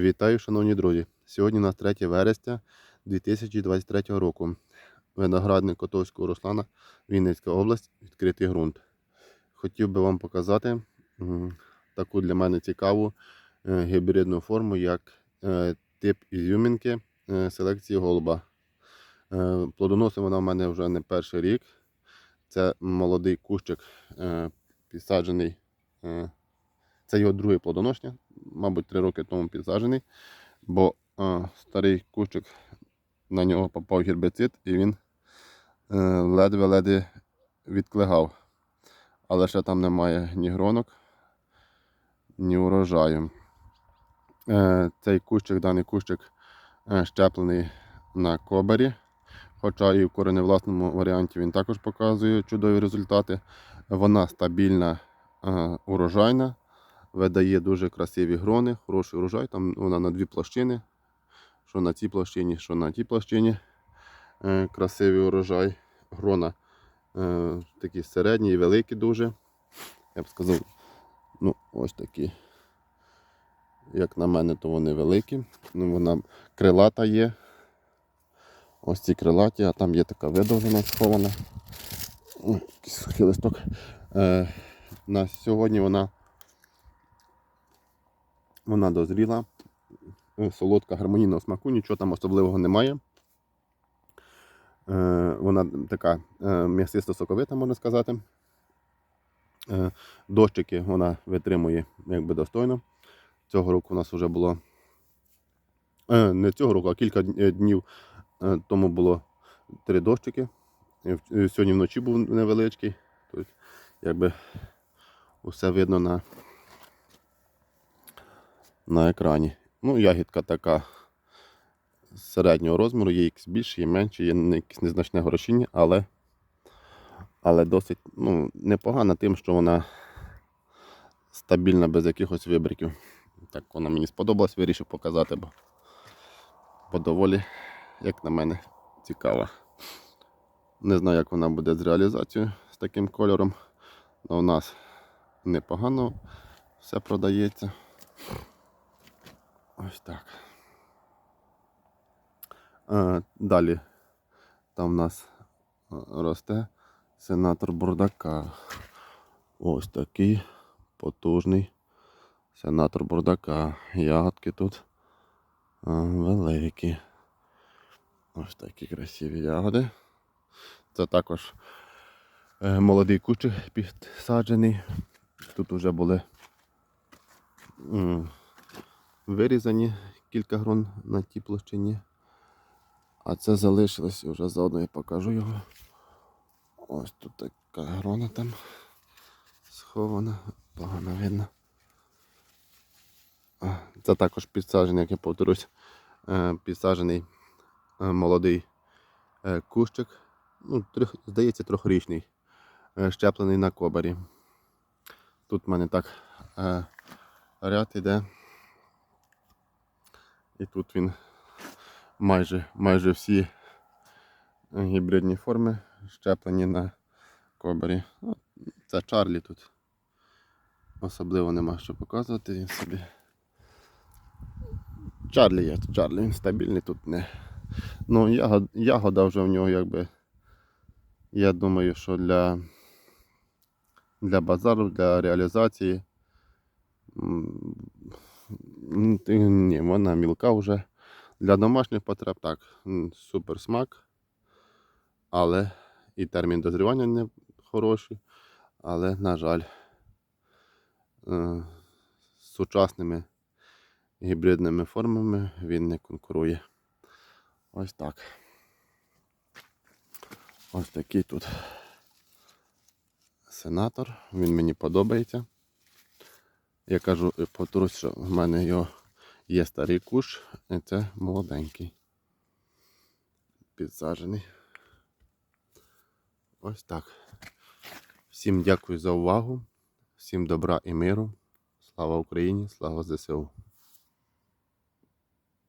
Вітаю, шановні друзі! Сьогодні у нас 3 вересня 2023 року. Виноградник Котовського Руслана, Вінницька область, відкритий ґрунт. Хотів би вам показати таку для мене цікаву е, гібридну форму, як е, тип ізюмінки е, селекції голуба. Плодоносить вона в мене вже не перший рік. Це молодий кущик підсаджений. Це його другий плодоношення, мабуть, три роки тому підсаджений, бо е, старий кущик на нього попав гербіцид і він е, ледве-ледве відклигав. Але ще там немає ні гронок, ні урожаю. Е, цей кущик, даний кущик щеплений на кобері. Хоча і в кореневласному варіанті він також показує чудові результати. Вона стабільна, урожайна, видає дуже красиві грони, хороший урожай. Там вона на дві площини. Що на цій площині, що на тій площині. Е, красивий урожай. Грона е, такі середні і великі дуже. Я б сказав, ну, ось такі. Як на мене, то вони великі. Ну, вона крилата є. Ось ці крилаті, а там є така видовжена схована. Ой, листок. Е, на сьогодні вона, вона дозріла. Е, Солодка, гармонійного смаку, нічого там особливого немає. Е, вона така е, м'ясисто соковита, можна сказати. Дощики вона витримує якби достойно. Цього року у нас вже було. Не цього року, а кілька днів Тому було три дощики. Сьогодні вночі був невеличкий. Тобто, якби усе видно на, на екрані. Ну, ягідка така середнього розміру, є якісь більше, є менше, є якесь незначне горошіння, але, але досить ну, непогана тим, що вона стабільна без якихось вибриків. Так вона мені сподобалась, вирішив показати, бо, бо доволі як на мене, цікава. Не знаю, як вона буде з реалізацією з таким кольором. але у нас непогано все продається. Ось так. Е, Далі там у нас е, росте сенатор Бурдака. Ось такий потужний сенатор Бурдака. Ягодки тут е, великі. Ось такі красиві ягоди. Це також молодий кущик підсаджений. Тут вже були вирізані кілька грон на тій площині. А це залишилось вже заодно я покажу його. Ось тут така грона там схована, погано видно. Це також підсаджений, як я повторюсь, е, підсаджений е, молодий е, кущик. Ну, трьох, здається, трьохрічний, щеплений на кобарі. Тут в мене так ряд іде. І тут він майже, майже всі гібридні форми щеплені на кобарі. Ну, Це Чарлі тут. Особливо нема що показувати він собі. Чарлі є, Чарлі, він стабільний тут не. Ну, ягод, ягода вже в нього якби. Я думаю, що для, для базару, для реалізації. Ні, вона мілка вже. Для домашніх потреб так. Супер смак. Але і термін дозрівання не хороший. Але, на жаль, е, з сучасними гібридними формами він не конкурує. Ось так. Ось такий тут сенатор. Він мені подобається. Я кажу, потрусь, повторюсь, що в мене його є старий куш, і це молоденький. Підсаджений. Ось так. Всім дякую за увагу. Всім добра і миру. Слава Україні, слава ЗСУ.